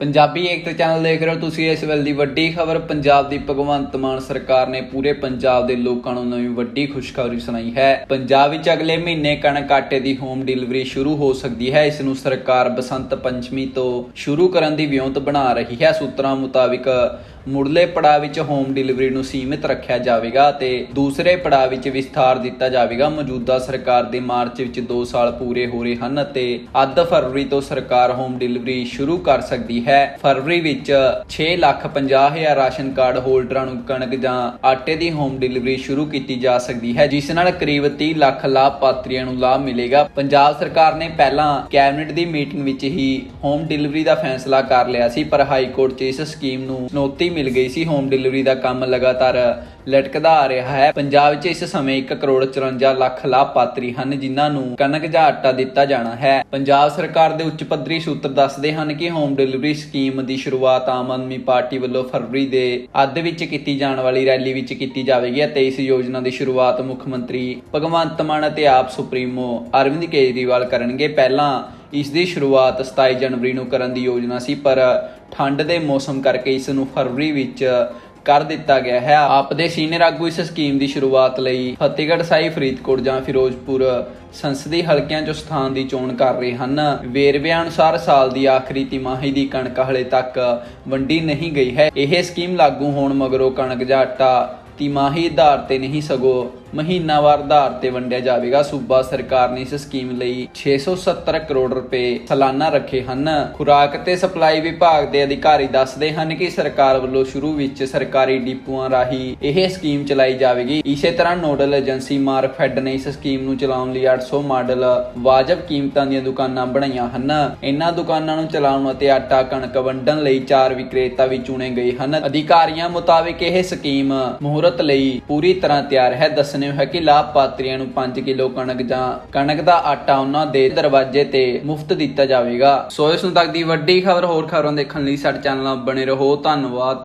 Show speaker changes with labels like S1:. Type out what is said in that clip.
S1: ਪੰਜਾਬੀ ਏਕਤਾ channel ਦੇਖ ਰਹੇ ਹੋ ਤੁਸੀਂ ਇਸ ਵੇਲੇ ਦੀ ਵੱਡੀ ਖਬਰ। ਪੰਜਾਬ ਦੀ ਭਗਵੰਤ ਮਾਨ ਸਰਕਾਰ ਨੇ ਪੂਰੇ ਪੰਜਾਬ ਦੇ ਲੋਕਾਂ ਨੂੰ ਨਵੀਂ ਵੱਡੀ ਖੁਸ਼ਖਬਰੀ ਸੁਣਾਈ ਹੈ। ਪੰਜਾਬ ਵਿੱਚ ਅਗਲੇ ਮਹੀਨੇ ਕਣਕ ਆਟੇ ਦੀ ਹੋਮ ਡਿਲੀਵਰੀ ਸ਼ੁਰੂ ਹੋ ਸਕਦੀ ਹੈ। ਇਸ ਨੂੰ ਸਰਕਾਰ ਬਸੰਤ ਪੰਚਮੀ ਤੋਂ ਸ਼ੁਰੂ ਕਰਨ ਦੀ ਵਿਉਂਤ ਬਣਾ ਰਹੀ ਹੈ। ਸੂਤਰਾਂ ਮੁਤਾਬਿਕ ਮੁੱਢਲੇ ਪੜਾਅ ਵਿੱਚ ਹੋਮ ਡਿਲੀਵਰੀ ਨੂੰ ਸੀਮਿਤ ਰੱਖਿਆ ਜਾਵੇਗਾ ਤੇ ਦੂਸਰੇ ਪੜਾਅ ਵਿੱਚ ਵਿਸਥਾਰ ਦਿੱਤਾ ਜਾਵੇਗਾ। ਮੌਜੂਦਾ ਸਰਕਾਰ ਦੇ ਮਾਰਚ ਵਿੱਚ 2 ਸਾਲ ਪੂਰੇ ਹੋ ਰਹੇ ਹਨ ਤੇ ਅੱਧ ਫਰਵਰੀ ਤੋਂ ਸਰਕਾਰ ਹੋਮ ਡਿਲੀਵਰੀ ਸ਼ੁਰੂ ਕਰ ਸਕਦੀ ਹੈ। ਫਰਵਰੀ ਵਿੱਚ 6 ਲੱਖ 50 ਹਜ਼ਾਰ ਰਾਸ਼ਨ ਕਾਰਡ ਹੋਲਡਰਾਂ ਨੂੰ ਕਣਕ ਜਾਂ ਆਟੇ ਦੀ ਹੋਮ ਡਿਲੀਵਰੀ ਸ਼ੁਰੂ ਕੀਤੀ ਜਾ ਸਕਦੀ ਹੈ, ਜਿਸ ਨਾਲ ਕਰੀਬ 30 ਲੱਖ ਲਾਭਪਾਤਰੀਆਂ ਨੂੰ ਲਾਭ ਮਿਲੇਗਾ। ਪੰਜਾਬ ਸਰਕਾਰ ਨੇ ਪਹਿਲਾਂ ਕੈਬਨਿਟ ਦੀ ਮੀਟਿੰਗ ਵਿੱਚ ਹੀ ਹੋਮ ਡਿਲੀਵਰੀ ਦਾ ਫੈਸਲਾ ਕਰ ਲਿਆ ਸੀ, ਪਰ ਹਾਈ ਕੋਰਟ 'ਚ ਇਸ ਸਕੀਮ ਨੂੰ ਚੁਣੌਤੀ ਮਿਲ ਗਈ ਸੀ। ਹੋਮ ਡਿਲੀਵਰੀ ਦਾ ਕੰਮ ਲਗਾਤਾਰ ਲਟਕਦਾ ਆ ਰਿਹਾ ਹੈ। ਪੰਜਾਬ 'ਚ ਇਸ ਸਮੇਂ 1 ਕਰੋੜ 54 ਲੱਖ ਲਾਭਪਾਤਰੀ ਹਨ, ਜਿਨ੍ਹਾਂ ਨੂੰ ਕਣਕ ਜਾਂ ਆਟਾ ਦਿੱਤਾ ਜਾਣਾ ਹੈ। ਪੰਜਾਬ ਸਰਕਾਰ ਦੇ ਉੱਚ ਪੱਧਰੀ ਸੂਤਰ ਦੱਸਦੇ ਹਨ ਕਿ ਹੋਮ ਡਿਲੀਵਰੀ ਸਕੀਮ ਦੀ ਸ਼ੁਰੂਆਤ ਆਮ ਆਦਮੀ ਪਾਰਟੀ ਵੱਲੋਂ ਫਰਵਰੀ ਦੇ ਅੱਧ ਵਿੱਚ ਕੀਤੀ ਜਾਣ ਵਾਲੀ ਰੈਲੀ ਵਿੱਚ ਕੀਤੀ ਜਾਵੇਗੀ ਅਤੇ ਇਸ ਯੋਜਨਾ ਦੀ ਸ਼ੁਰੂਆਤ ਮੁੱਖ ਮੰਤਰੀ ਭਗਵੰਤ ਮਾਨ ਅਤੇ ਆਪ ਸੁਪਰੀਮੋ ਅਰਵਿੰਦ ਕੇਜਰੀਵਾਲ ਕਰਨਗੇ। ਪਹਿਲਾਂ ਇਸ ਦੀ ਸ਼ੁਰੂਆਤ 27 ਜਨਵਰੀ ਨੂੰ ਕਰਨ ਦੀ ਯੋਜਨਾ ਸੀ, ਪਰ ਠੰਡ ਦੇ ਮੌਸਮ ਕਰਕੇ ਇਸ ਨੂੰ ਫਰਵਰੀ ਵਿੱਚ ਕਰ ਦਿੱਤਾ ਗਿਆ ਹੈ। ਆਪ ਦੇ ਸੀਨੀਅਰ ਆਗੂ ਇਸ ਸਕੀਮ ਦੀ ਸ਼ੁਰੂਆਤ ਲਈ ਫਤਿਹਗੜ੍ਹ ਸਾਹਿਬ, ਫਰੀਦਕੋਟ ਜਾਂ ਫਿਰੋਜ਼ਪੁਰ ਸੰਸਦੀ ਹਲਕਿਆਂ 'ਚੋਂ ਸਥਾਨ ਦੀ ਚੋਣ ਕਰ ਰਹੇ ਹਨ। ਵੇਰਵਿਆਂ ਅਨੁਸਾਰ ਸਾਲ ਦੀ ਆਖਰੀ ਤਿਮਾਹੀ ਦੀ ਕਣਕ ਹਲੇ ਤੱਕ ਵੰਡੀ ਨਹੀਂ ਗਈ ਹੈ। ਇਹ ਸਕੀਮ ਲਾਗੂ ਹੋਣ ਮਗਰੋਂ ਕਣਕ ਜਾਂ ਆਟਾ ਤਿਮਾਹੀ ਆਧਾਰ ਤੇ ਨਹੀਂ ਸਗੋਂ ਮਹੀਨਾਵਾਰ ਆਧਾਰ ਤੇ ਵੰਡਿਆ ਜਾਵੇਗਾ। ਸੂਬਾ ਸਰਕਾਰ ਨੇ ਇਸ ਸਕੀਮ ਲਈ 670 ਕਰੋੜ ਰੁਪਏ ਸਾਲਾਨਾ ਰੱਖੇ ਹਨ। ਖੁਰਾਕ ਤੇ ਸਪਲਾਈ ਵਿਭਾਗ ਦੇ ਅਧਿਕਾਰੀ ਦੱਸਦੇ ਹਨ ਕਿ ਸਰਕਾਰ ਵੱਲੋਂ ਸ਼ੁਰੂ ਵਿੱਚ ਸਰਕਾਰੀ ਡਿਪੂਆਂ ਰਾਹੀਂ ਇਹ ਸਕੀਮ ਚਲਾਈ ਜਾਵੇਗੀ। ਇਸੇ ਤਰ੍ਹਾਂ ਨੋਡਲ ਏਜੰਸੀ ਮਾਰਕਫੈਡ ਨੇ ਇਸ ਸਕੀਮ ਨੂੰ ਚਲਾਉਣ ਲਈ 800 ਮਾਡਲ ਵਾਜਬ ਕੀਮਤਾਂ ਦੀਆਂ ਦੁਕਾਨਾਂ ਬਣਾਈਆਂ ਹਨ। ਇਹਨਾਂ ਦੁਕਾਨਾਂ ਨੂੰ ਚਲਾਉਣ ਅਤੇ ਆਟਾ, ਕਣਕ ਵੰਡਣ ਲਈ ਚਾਰ ਵਿਕਰੇਤਾ ਵੀ ਚੁਣੇ ਗਏ ਹਨ। ਅਧਿਕਾਰੀਆਂ ਮੁਤਾਬਿਕ ਇਹ ਸਕੀਮ ਮਹੂਰਤ ਲਈ ਪੂਰੀ ਤਰ੍ਹਾਂ ਤਿਆਰ ਹੈ ਦੱਸਣੇ ਹੈ ਕਿ ਲਾਭਪਾਤਰੀਆਂ ਨੂੰ 5 ਕਿਲੋ ਕਣਕ ਜਾਂ ਕਣਕ ਦਾ ਆਟਾ ਉਹਨਾਂ ਦੇ ਦਰਵਾਜ਼ੇ ਤੇ ਮੁਫਤ ਦਿੱਤਾ ਜਾਵੇਗਾ। ਸੋ ਇਸ ਨੂੰ ਤੱਕ ਦੀ ਵੱਡੀ ਖਬਰ ਹੋਰ ਖਬਰਾਂ ਦੇਖਣ ਲਈ ਸਾਡੇ ਚੈਨਲ ਨਾਲ ਬਣੇ ਰਹੋ। ਧੰਨਵਾਦ।